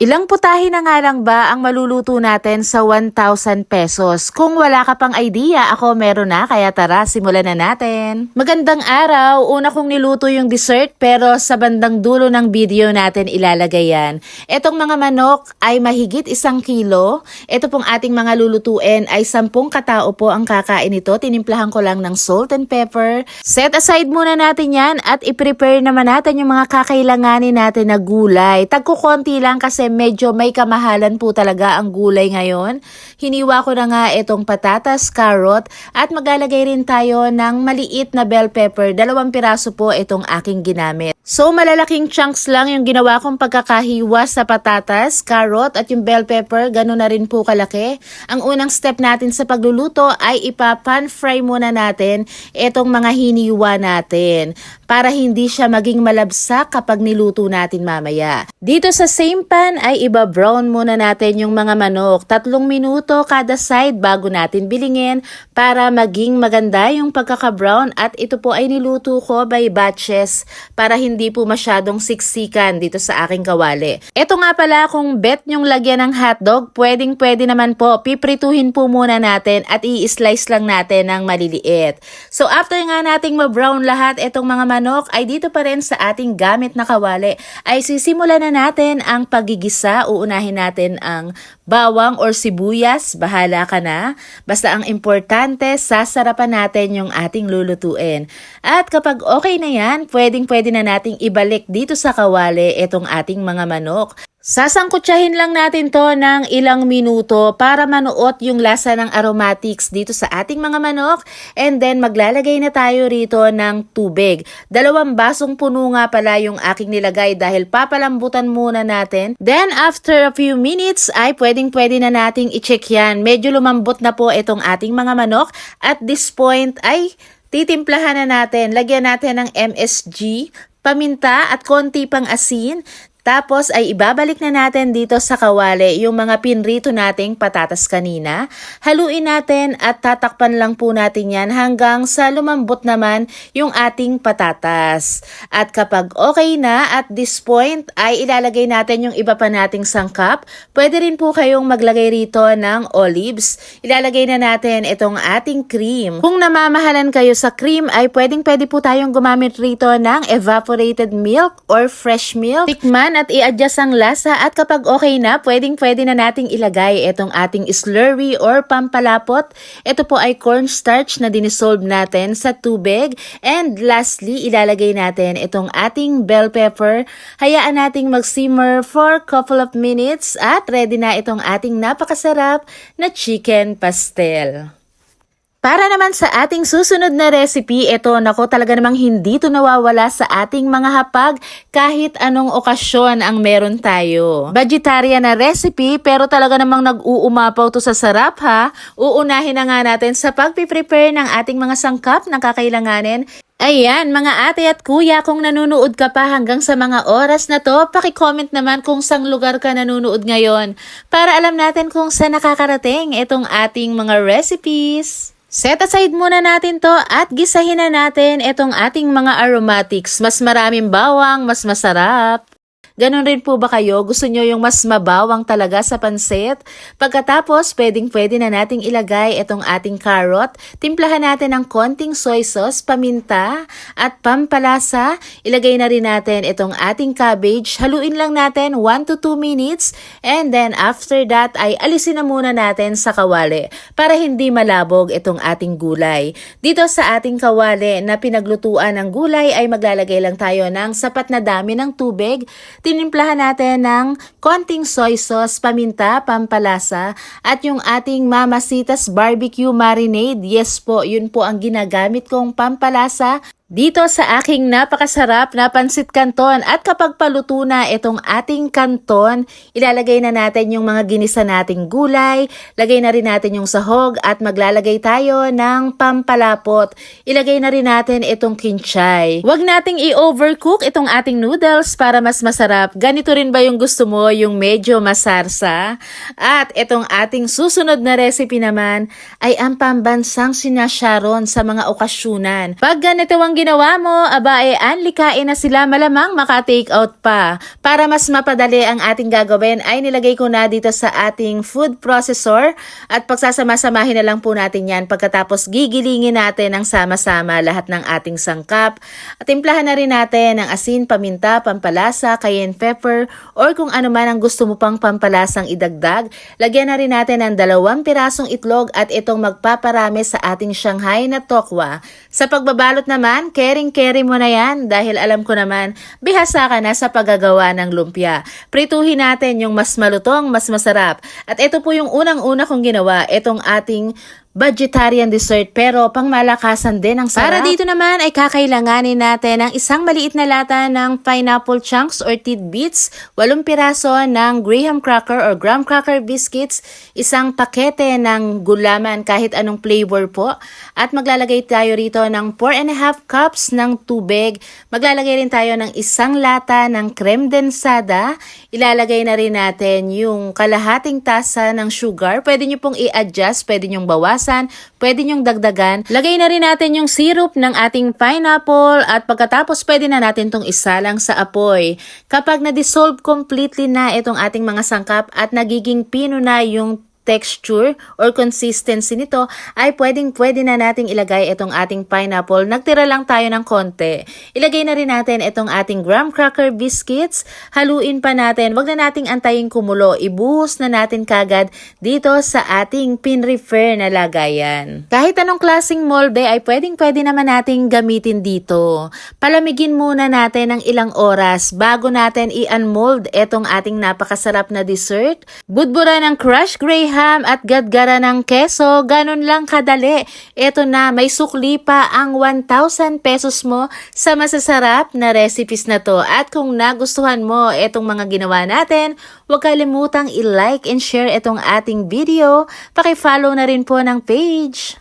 Ilang putahe na nga lang ba ang maluluto natin sa 1,000 pesos? Kung wala ka pang idea, ako meron na, kaya tara, simulan na natin. Magandang araw, una kong niluto yung dessert pero sa bandang dulo ng video natin ilalagay yan. Etong mga manok ay mahigit isang kilo. Ito pong ating mga lulutuin ay sampung katao po ang kakain ito. Tinimplahan ko lang ng salt and pepper. Set aside muna natin yan at i-prepare naman natin yung mga kakailanganin natin na gulay. Tagko konti lang kasi medyo may kamahalan po talaga ang gulay ngayon. Hiniwa ko na nga itong patatas, carrot, at maglalagay rin tayo ng maliit na bell pepper. Dalawang piraso po itong aking ginamit. So malalaking chunks lang yung ginawa kong pagkakahiwa sa patatas, carrot, at yung bell pepper. Ganun na rin po kalaki. Ang unang step natin sa pagluluto ay ipa-pan fry muna natin itong mga hiniwa natin para hindi siya maging malabsak kapag niluto natin mamaya. Dito sa same pan ay iba-brown muna natin yung mga manok. Tatlong minuto kada side bago natin bilingin para maging maganda yung pagkaka-brown at ito po ay niluto ko by batches para hindi po masyadong siksikan dito sa aking kawali. Ito nga pala kung bet nyong lagyan ng hotdog, pwedeng pwede naman po, piprituhin po muna natin at i-slice lang natin ng maliliit. So after nga nating ma-brown lahat itong mga manok ay dito pa rin sa ating gamit na kawali ay sisimulan na natin ang pagigisa. Uunahin natin ang bawang or sibuyas, bahala ka na. Basta ang importante, sasarapan natin yung ating lulutuin. At kapag okay na yan, pwedeng pwede na nating ibalik dito sa kawali itong ating mga manok. Sasangkutsahin lang natin to ng ilang minuto para manuot yung lasa ng aromatics dito sa ating mga manok and then maglalagay na tayo rito ng tubig. Dalawang basong puno nga pala yung aking nilagay dahil papalambutan muna natin. Then after a few minutes ay pwedeng pwede na nating i-check yan. Medyo lumambot na po itong ating mga manok. At this point ay titimplahan na natin. Lagyan natin ng MSG, paminta at konti pang asin. Tapos ay ibabalik na natin dito sa kawali yung mga pinrito nating patatas kanina. Haluin natin at tatakpan lang po natin yan hanggang sa lumambot naman yung ating patatas. At kapag okay na at this point ay ilalagay natin yung iba pa nating sangkap. Pwede rin po kayong maglagay rito ng olives. Ilalagay na natin itong ating cream. Kung namamahalan kayo sa cream ay pwedeng pwede po tayong gumamit rito ng evaporated milk or fresh milk. Tikman at i-adjust ang lasa at kapag okay na, pwedeng pwede na nating ilagay itong ating slurry or pampalapot. Ito po ay cornstarch na dinisolve natin sa tubig. And lastly, ilalagay natin itong ating bell pepper. Hayaan nating mag-simmer for couple of minutes at ready na itong ating napakasarap na chicken pastel. Para naman sa ating susunod na recipe, ito nako talaga namang hindi to nawawala sa ating mga hapag kahit anong okasyon ang meron tayo. Vegetarian na recipe pero talaga namang nag-uumapaw to sa sarap ha. Uunahin na nga natin sa pagpiprepare ng ating mga sangkap na kakailanganin Ayan, mga ate at kuya, kung nanonood ka pa hanggang sa mga oras na to, paki-comment naman kung sang lugar ka nanonood ngayon para alam natin kung saan nakakarating itong ating mga recipes. Set aside muna natin to at gisahin na natin itong ating mga aromatics. Mas maraming bawang, mas masarap. Ganon rin po ba kayo? Gusto nyo yung mas mabawang talaga sa pansit? Pagkatapos, pwedeng pwede na nating ilagay itong ating carrot. Timplahan natin ng konting soy sauce, paminta, at pampalasa. Ilagay na rin natin itong ating cabbage. Haluin lang natin 1 to 2 minutes. And then after that ay alisin na muna natin sa kawali para hindi malabog itong ating gulay. Dito sa ating kawali na pinaglutuan ng gulay ay maglalagay lang tayo ng sapat na dami ng tubig tinimplahan natin ng konting soy sauce, paminta, pampalasa, at yung ating Mamasitas Barbecue Marinade. Yes po, yun po ang ginagamit kong pampalasa dito sa aking napakasarap na pansit kanton at kapag paluto na itong ating kanton, ilalagay na natin yung mga ginisa nating gulay, lagay na rin natin yung sahog at maglalagay tayo ng pampalapot. Ilagay na rin natin itong kinchay. Huwag nating i-overcook itong ating noodles para mas masarap. Ganito rin ba yung gusto mo, yung medyo masarsa? At itong ating susunod na recipe naman ay ang pambansang sinasyaron sa mga okasyunan. Pag ganito ang ginawa mo, aba eh, anlikain na sila malamang maka-take out pa. Para mas mapadali ang ating gagawin ay nilagay ko na dito sa ating food processor at pagsasama-samahin na lang po natin yan pagkatapos gigilingin natin ng sama-sama lahat ng ating sangkap. At timplahan na rin natin ng asin, paminta, pampalasa, cayenne pepper or kung ano man ang gusto mo pang pampalasang idagdag. Lagyan na rin natin ng dalawang pirasong itlog at itong magpaparami sa ating Shanghai na tokwa. Sa pagbabalot naman, caring-carry mo na yan dahil alam ko naman, bihasa ka na sa paggagawa ng lumpia. Prituhin natin yung mas malutong, mas masarap. At ito po yung unang-una kong ginawa, itong ating vegetarian dessert pero pang malakasan din ang sarap. Para dito naman ay kakailanganin natin ng isang maliit na lata ng pineapple chunks or tidbits, walong piraso ng graham cracker or graham cracker biscuits, isang pakete ng gulaman kahit anong flavor po, at maglalagay tayo rito ng 4 and a half cups ng tubig. Maglalagay rin tayo ng isang lata ng creme densada. Ilalagay na rin natin yung kalahating tasa ng sugar. Pwede nyo pong i-adjust, pwede nyong bawasan, pwede nyong dagdagan. Lagay na rin natin yung syrup ng ating pineapple at pagkatapos pwede na natin tong isalang sa apoy. Kapag na-dissolve completely na itong ating mga sangkap at nagiging pino na yung texture or consistency nito ay pwedeng pwede na nating ilagay itong ating pineapple. Nagtira lang tayo ng konti. Ilagay na rin natin itong ating graham cracker biscuits. Haluin pa natin. Wag na nating antayin kumulo. Ibuhos na natin kagad dito sa ating pin-refer na lagayan. Kahit anong klasing molde ay pwedeng pwede naman nating gamitin dito. Palamigin muna natin ng ilang oras bago natin i-unmold itong ating napakasarap na dessert. Budbura ng crushed graham at gadgara ng keso, ganun lang kadali. Ito na, may sukli pa ang 1,000 pesos mo sa masasarap na recipes na to. At kung nagustuhan mo itong mga ginawa natin, huwag kalimutang i-like and share itong ating video. Paki-follow na rin po ng page.